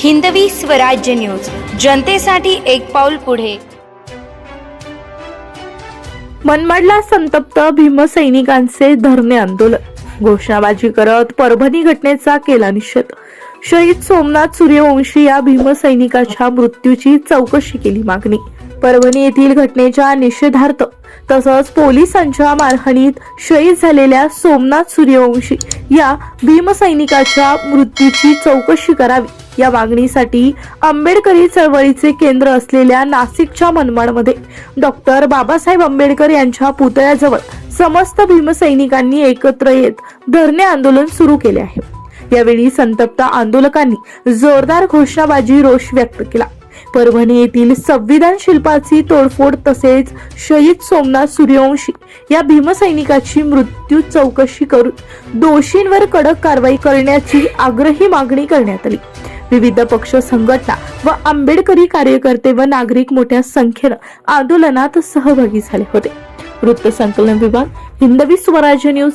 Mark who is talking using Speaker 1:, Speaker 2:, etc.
Speaker 1: Hindavi Swarajya news. जनतेसाठी एक पाऊल पुढे.
Speaker 2: मनमाडला संतप्त भीमसैनिकांचे धरणे आंदोलन. घोषणाबाजी करत परभणी घटनेचा केला निषेध. शहीद सोमनाथ सूर्यवंशी या भीमसैनिकाच्या मृत्यूची चौकशी केली मागणी. परभणी येथील घटनेच्या निषेधार्थ तसंच पोलिसांच्या मारहाणीत शहीद झालेल्या सोमनाथ सूर्यवंशी या भीमसैनिकाच्या मृत्यूची चौकशी करावी. या मागणीसाठी आंबेडकरी चळवळीचे केंद्र असलेल्या नाशिकच्या मनमाडमध्ये. डॉक्टर बाबासाहेब आंबेडकर यांच्या पुतळ्याजवळ समस्त भीमसैनिकांनी एकत्र येत धरणे आंदोलन सुरू केले आहे. यावेळी संतप्त आंदोलकांनी जोरदार घोषणाबाजी रोष व्यक्त केला. परभणी येथील संविधान शिल्पाची तोडफोड तसेच शहीद सोमनाथ सूर्यवंशी या भीमसैनिकाची मृत्यू चौकशी करून दोषींवर कडक कारवाई करण्याची आग्रही मागणी करण्यात आली. विविध पक्ष संघटना व आंबेडकरी कार्यकर्ते व नागरिक मोठ्या संख्येनं आंदोलनात सहभागी झाले होते. वृत्त संकलन विभाग हिंदवी स्वराज्य न्यूज